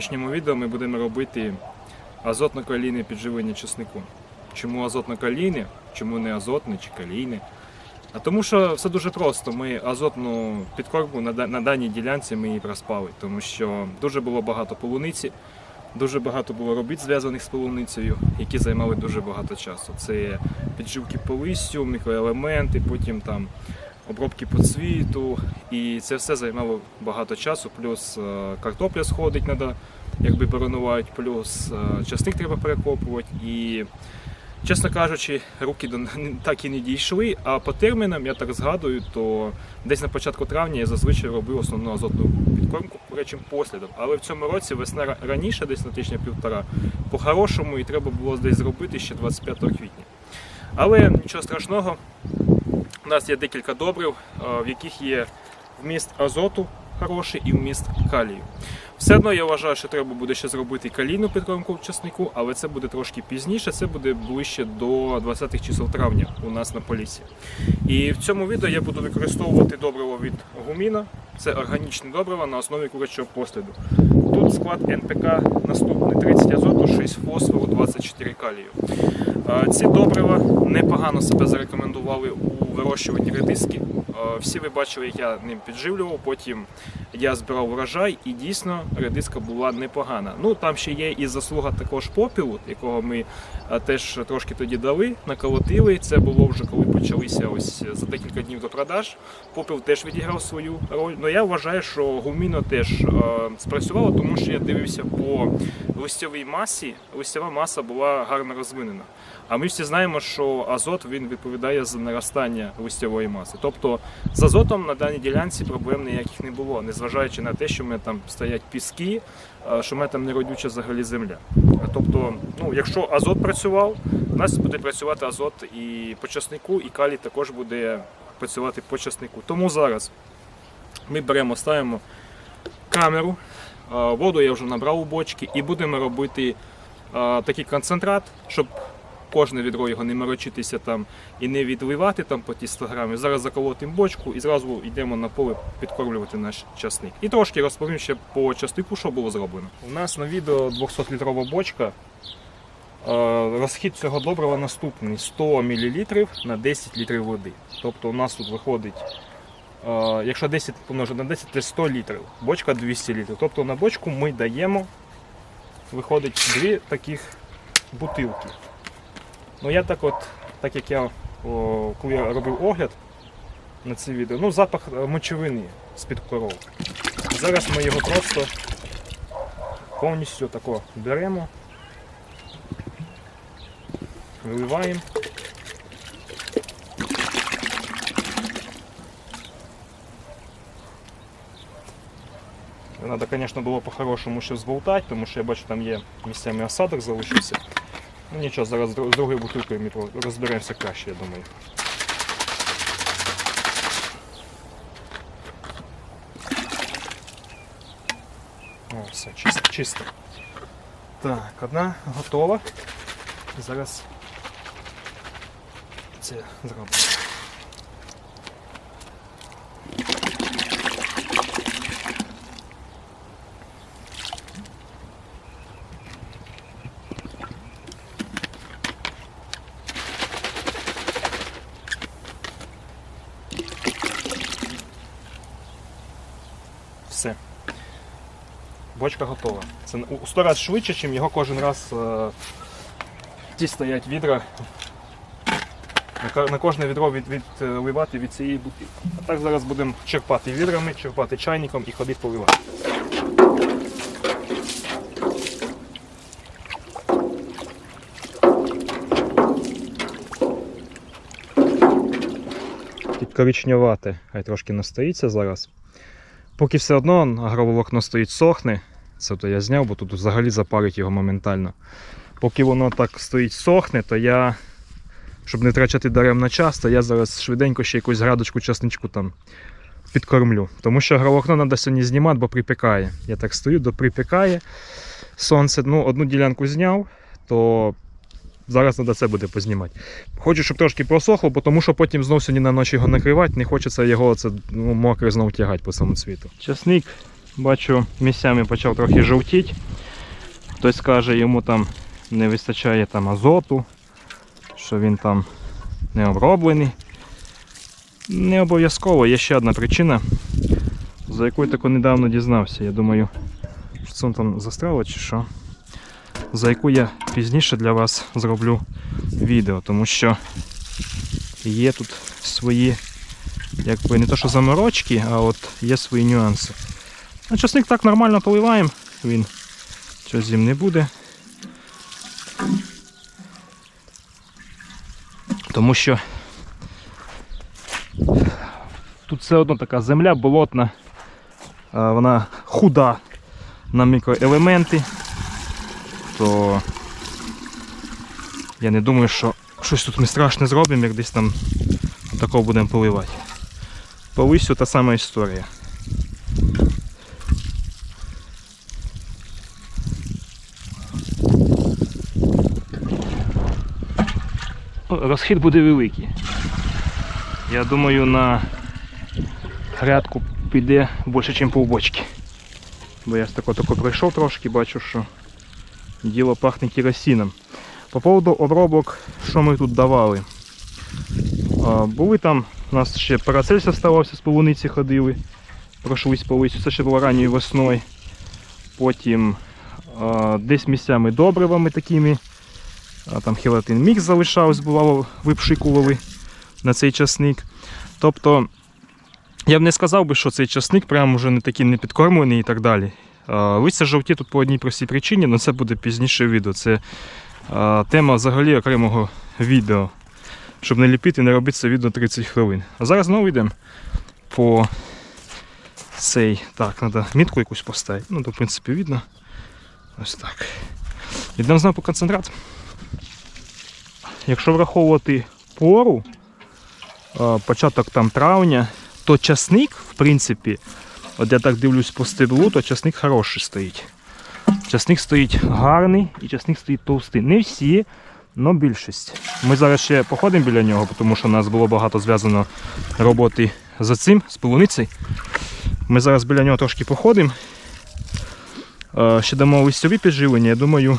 сьогоднішньому відео ми будемо робити азотно-калійне підживлення чеснику. Чому азотно-калійне? Чому не азотне чи калійне? А тому що все дуже просто. Ми азотну підкормку на даній ділянці ми її проспали, тому що дуже було багато полуниці, дуже багато було робіт зв'язаних з полуницею, які займали дуже багато часу. Це підживки по листю, мікроелементи, потім там обробки по цвіту, і це все займало багато часу. Плюс е, картопля сходить, треба якби боронувати, плюс е, часник треба перекопувати. І, чесно кажучи, руки так і не дійшли. А по термінам, я так згадую, то десь на початку травня я зазвичай робив основну азотну підкормку курячим послідом. Але в цьому році весна раніше, десь на тижня півтора, по-хорошому і треба було десь зробити ще 25 квітня. Але нічого страшного, у нас є декілька добрив, е, в яких є вміст азоту хороший і вміст калію. Все одно я вважаю, що треба буде ще зробити калійну підкормку в часнику, але це буде трошки пізніше, це буде ближче до 20 чисел травня у нас на полісі. І в цьому відео я буду використовувати добриво від гуміна. Це органічне добриво на основі курячого посліду. Тут склад НПК наступний: 30 азоту, 6 фосфору, 24 калію. Ці добрива непогано себе зарекомендували у вирощуванні редиски. Всі ви бачили, як я ним підживлював. Потім я збирав врожай, і дійсно редиска була непогана. Ну там ще є і заслуга також попілу, якого ми е, теж трошки тоді дали, наколотили. Це було вже коли почалися ось за декілька днів до продаж. Попіл теж відіграв свою роль. Ну я вважаю, що гуміно теж е, спрацювало, тому що я дивився по листьовій масі. Листьова маса була гарно розвинена. А ми всі знаємо, що азот він відповідає за наростання листьової маси. Тобто з азотом на даній ділянці проблем ніяких не було, незважаючи на те, що ми там стоять піски, е, що ми там не родюча взагалі земля. Тобто, ну, якщо азот працював, у нас буде працювати азот і по часнику, і калій також буде працювати по часнику. Тому зараз ми беремо, ставимо камеру, е, воду я вже набрав у бочки, і будемо робити е, такий концентрат, щоб кожне відро його не морочитися там і не відливати там по ті 100 грамів. Зараз заколотимо бочку і зразу йдемо на поле підкормлювати наш часник. І трошки розповім ще по часнику, що було зроблено. У нас на відео 200-літрова бочка. Е, Розхід цього добрива наступний 100 мл на 10 літрів води. Тобто у нас тут виходить, е, якщо 10 помножити на 10, це 100 літрів. Бочка 200 літрів. Тобто на бочку ми даємо, виходить дві таких бутилки. Ну я так от, так як я, о, коли я робив огляд на це відео, ну запах е, мочевини з-під коров. Зараз ми його просто повністю тако беремо, виливаємо. Треба, звісно, було по-хорошому ще зболтати, тому що я бачу, там є місцями осадок залишився. Ну нічого, зараз з дру- з другою бутилкою ми розберемося краще, я думаю. О, все, чисто, чисто. Так, одна готова. Зараз це зробимо. Бочка готова. Це у 100 разів швидше, ніж його кожен раз е, ті стоять відра. На кожне відро від, відливати від цієї бутилки. А так зараз будемо черпати відрами, черпати чайником і ходити поливати. Тут хай трошки настоїться зараз. Поки все одно агроволокно стоїть сохне, це то я зняв, бо тут взагалі запарить його моментально. Поки воно так стоїть сохне, то я, щоб не втрачати даремно час, то я зараз швиденько ще якусь градочку часничку там підкормлю. Тому що агроволокно треба сьогодні знімати, бо припікає. Я так стою, до припікає сонце. Ну, одну ділянку зняв, то зараз треба це буде познімати. Хочу, щоб трошки просохло, тому що потім знов сьогодні на ночі його накривати, не хочеться його це, ну, мокре знов тягати по самому цвіту. Часник, бачу, місцями почав трохи жовтіти. Хтось каже, йому там не вистачає там азоту, що він там не оброблений. Не обов'язково, є ще одна причина, за якою тако недавно дізнався. Я думаю, що це там застряло чи що. За яку я пізніше для вас зроблю відео, тому що є тут свої, якби не то що заморочки, а от є свої нюанси. А часник так нормально поливаємо, він щось зим не буде. Тому що тут все одно така земля болотна, вона худа на мікроелементи, то я не думаю, що щось тут ми страшне зробимо, як десь там такого будемо поливати. По листю та сама історія. Розхід буде великий. Я думаю, на грядку піде більше, ніж півбочки. Бо я ж тако тако пройшов трошки, бачу, що діло пахне керосином. По поводу обробок, що ми тут давали. Були там, у нас ще парацельс оставався з полуниці ходили, пройшлись по лисю, це ще було ранньою весною. Потім десь місцями добривами такими. А, там хелатин мікс залишався, бувало, випшикували на цей часник. Тобто, я б не сказав би, що цей часник прям уже не такий непідкормлений і так далі. А, Листя жовті тут по одній простій причині, але це буде пізніше відео. Це тема взагалі окремого відео. Щоб не ліпити, не робити це відео 30 хвилин. А зараз знову йдемо по цей. Так, треба мітку якусь поставити. Ну, то в принципі видно. Ось так. Йдемо знову по концентрат. Якщо враховувати пору, початок там травня, то часник, в принципі, от я так дивлюсь по стеблу, то часник хороший стоїть. Часник стоїть гарний і часник стоїть товстий. Не всі, але більшість. Ми зараз ще походимо біля нього, тому що у нас було багато зв'язано роботи за цим, з полуницею. Ми зараз біля нього трошки походимо. Е, Ще дамо листові підживлення. Я думаю,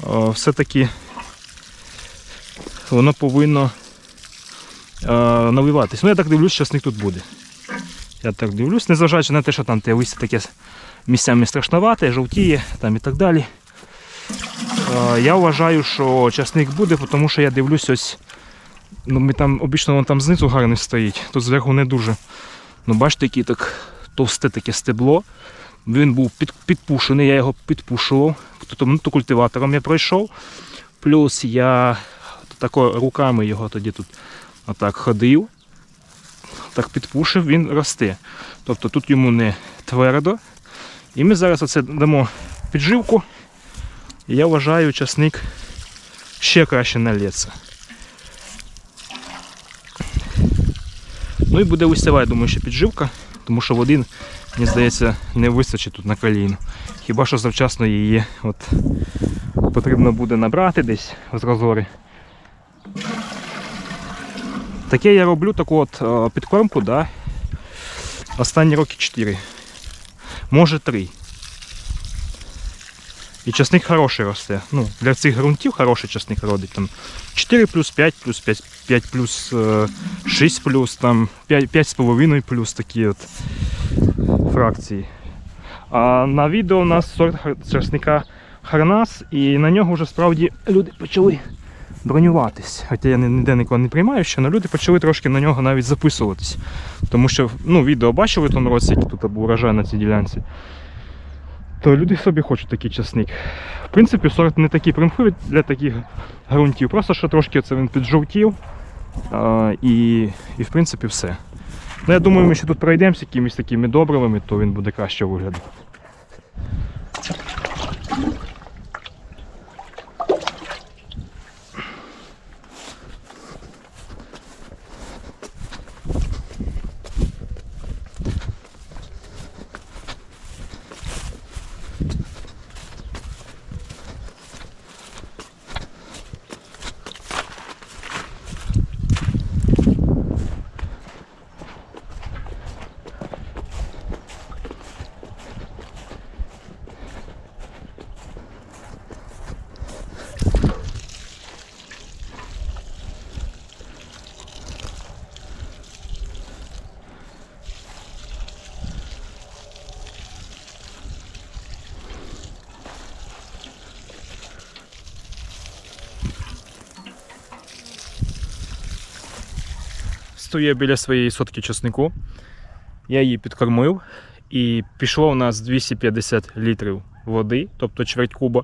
е, все-таки воно повинно е, наливатись. Ну, я так дивлюсь, часник тут буде. Я так дивлюсь, незважаючи на те, що там те листя таке місцями страшновате, жовтіє там і так далі. Я вважаю, що часник буде, тому що я дивлюсь ось. Ну, ми там обічно воно там знизу гарно стоїть, тут зверху не дуже. Ну, бачите, яке так товсте таке стебло. Він був під, підпушений, я його підпушував. Тобто ну, то культиватором я пройшов. Плюс я тако руками його тоді тут отак ходив. Так підпушив, він росте. Тобто тут йому не твердо. І ми зараз оце дамо підживку. І я вважаю, часник ще краще налється. Ну і буде устява, я думаю, ще підживка, тому що води, мені здається, не вистачить тут на коліну. Хіба що завчасно її от, потрібно буде набрати десь з розори. Таке я роблю таку от е, підкормку, да, останні роки 4. Може 3. І часник хороший росте. Ну, для цих ґрунтів хороший часник родить. Там 4 плюс 5 плюс 5, 5 плюс е, 6 плюс, там 5, 5,5 плюс такі от фракції. А на відео у нас сорт часника Харнас, і на нього вже справді люди почали бронюватись. Хоча я ніде нікого не приймаю ще, але люди почали трошки на нього навіть записуватись. Тому що ну, відео бачили в тому році, який тут був урожай на цій ділянці. То люди собі хочуть такий часник. В принципі, сорт не такий примхливий для таких ґрунтів. Просто що трошки це він піджовтів. І, і в принципі все. Ну, я думаю, ми ще тут пройдемося якимись такими добривами, то він буде краще виглядати. Стою біля своєї сотки часнику. Я її підкормив. І пішло у нас 250 літрів води, тобто чверть куба.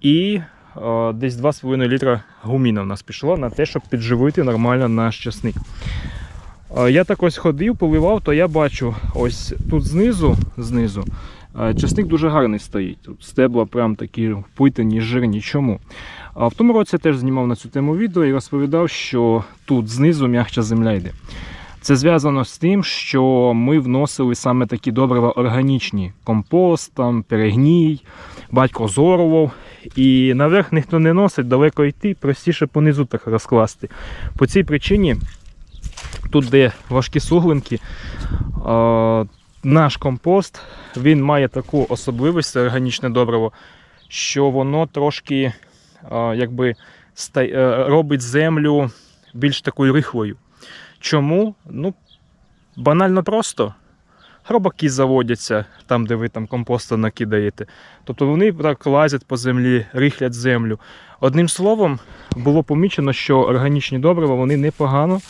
І е, десь 2,5 літра гуміна в нас пішло на те, щоб підживити нормально наш часник. Е, Я так ось ходив, поливав, то я бачу ось тут знизу, знизу часник дуже гарний стоїть. Тут стебла прям такі впитані, жирні. Чому? А в тому році я теж знімав на цю тему відео і розповідав, що тут знизу м'якча земля йде. Це зв'язано з тим, що ми вносили саме такі добрива органічні: компост, там, перегній, батько зорував. І наверх ніхто не носить, далеко йти, простіше понизу так розкласти. По цій причині, тут, де важкі суглинки, е, наш компост він має таку особливість, це органічне добриво, що воно трошки е, якби, е, робить землю більш такою рихлою. Чому? Ну, банально просто. Хробаки заводяться там, де ви там компосту накидаєте. Тобто вони так лазять по землі, рихлять землю. Одним словом, було помічено, що органічні добрива вони непогано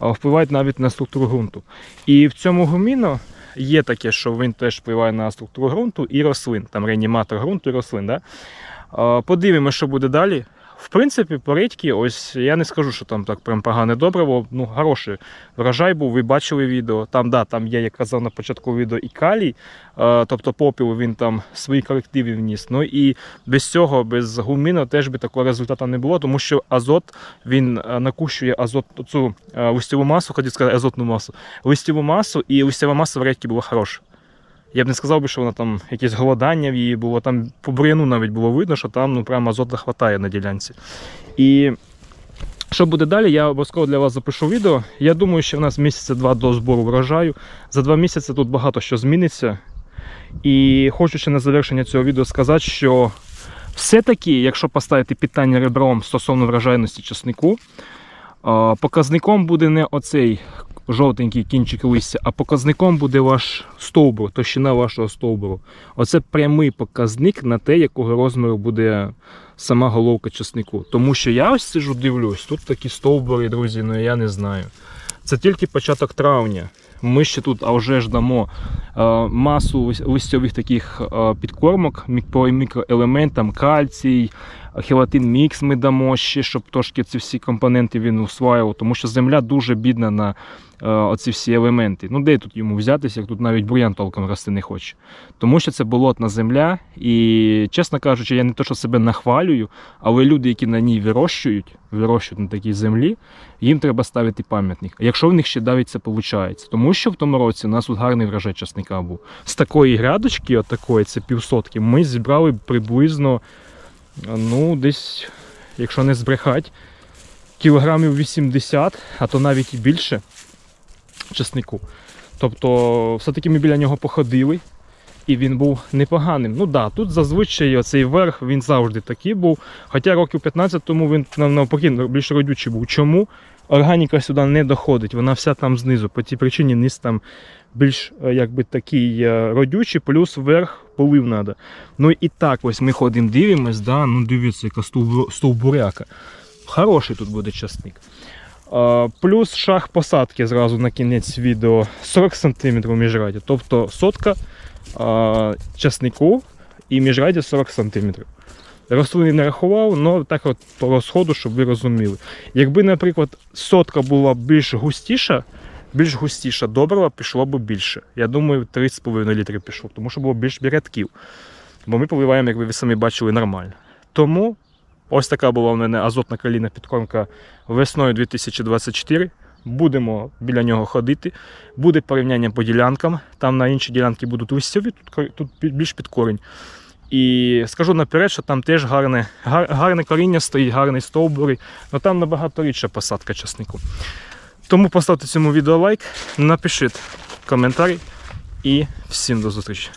впливають навіть на структуру ґрунту. І в цьому гуміно є таке, що він теж впливає на структуру ґрунту і рослин, там реаніматор ґрунту і рослин. Да? Подивимося, що буде далі. В принципі, по редьки, ось я не скажу, що там так прям погане добриво. Ну, хороший врожай був, ви бачили відео. Там, да, там є, як казав на початку відео, і калій, е, тобто попіл він там свої корективи вніс. Ну і без цього, без гуміну теж би такого результату не було, тому що азот він е, накущує азот, цю е, листову масу, хотів сказати азотну масу, листову масу, і листова маса в редьки була хороша. Я б не сказав би, що вона там якесь голодання в її було. Там по бур'яну навіть було видно, що там ну прямо азоту хватає на ділянці. І що буде далі, я обов'язково для вас запишу відео. Я думаю, що в нас місяця два до збору врожаю. За два місяці тут багато що зміниться. І хочу ще на завершення цього відео сказати, що все-таки, якщо поставити питання ребром стосовно врожайності часнику, показником буде не оцей жовтенький кінчик листя, а показником буде ваш стовбур, товщина вашого стовбуру. Оце прямий показник на те, якого розміру буде сама головка часнику. Тому що я ось сижу, дивлюсь, тут такі стовбури, друзі, ну я не знаю. Це тільки початок травня. Ми ще тут а вже ж дамо е, масу листьових таких е, підкормок по мікроелементам, кальцій, хелатин мікс ми дамо ще, щоб трошки ці всі компоненти він усваював, тому що земля дуже бідна на оці всі елементи. Ну де тут йому взятися, як тут навіть бур'ян толком рости не хоче. Тому що це болотна земля, і, чесно кажучи, я не то, що себе нахвалюю, але люди, які на ній вирощують, вирощують на такій землі, їм треба ставити пам'ятник. Якщо в них ще навіть це виходить. Тому що в тому році у нас тут гарний врожай часника був. З такої грядочки, отакої, це півсотки, ми зібрали приблизно, ну, десь, якщо не збрехати, кілограмів 80, а то навіть і більше часнику. Тобто, все-таки ми біля нього походили. І він був непоганим. Ну да, тут зазвичай оцей верх він завжди такий був. Хоча років 15 тому він навпаки більш родючий був. Чому? Органіка сюди не доходить, вона вся там знизу. По тій причині низ там більш е, якби такий е, родючий, плюс вверх полив треба. Ну і так ось ми ходимо, дивимось, да? ну дивіться, яка стовбуряка. Хороший тут буде часник. Плюс шаг посадки зразу на кінець відео 40 см міжраді. Тобто сотка часнику і міжраді 40 см. Рослини не рахував, але так от по розходу, щоб ви розуміли. Якби, наприклад, сотка була більш густіша, більш густіша добрива пішло б більше. Я думаю, 3,5 літри пішло, тому що було більш рядків. Бо ми поливаємо, як ви самі бачили, нормально. Тому ось така була в мене азотна калійна підкормка весною 2024. Будемо біля нього ходити. Буде порівняння по ділянкам. Там на інші ділянки будуть листьові, тут, тут більш під корінь. І скажу наперед, що там теж гарне, гар, гарне коріння стоїть, гарний стовбури, але там набагато рідша посадка часнику. Тому поставте цьому відео лайк, напишіть коментар і всім до зустрічі.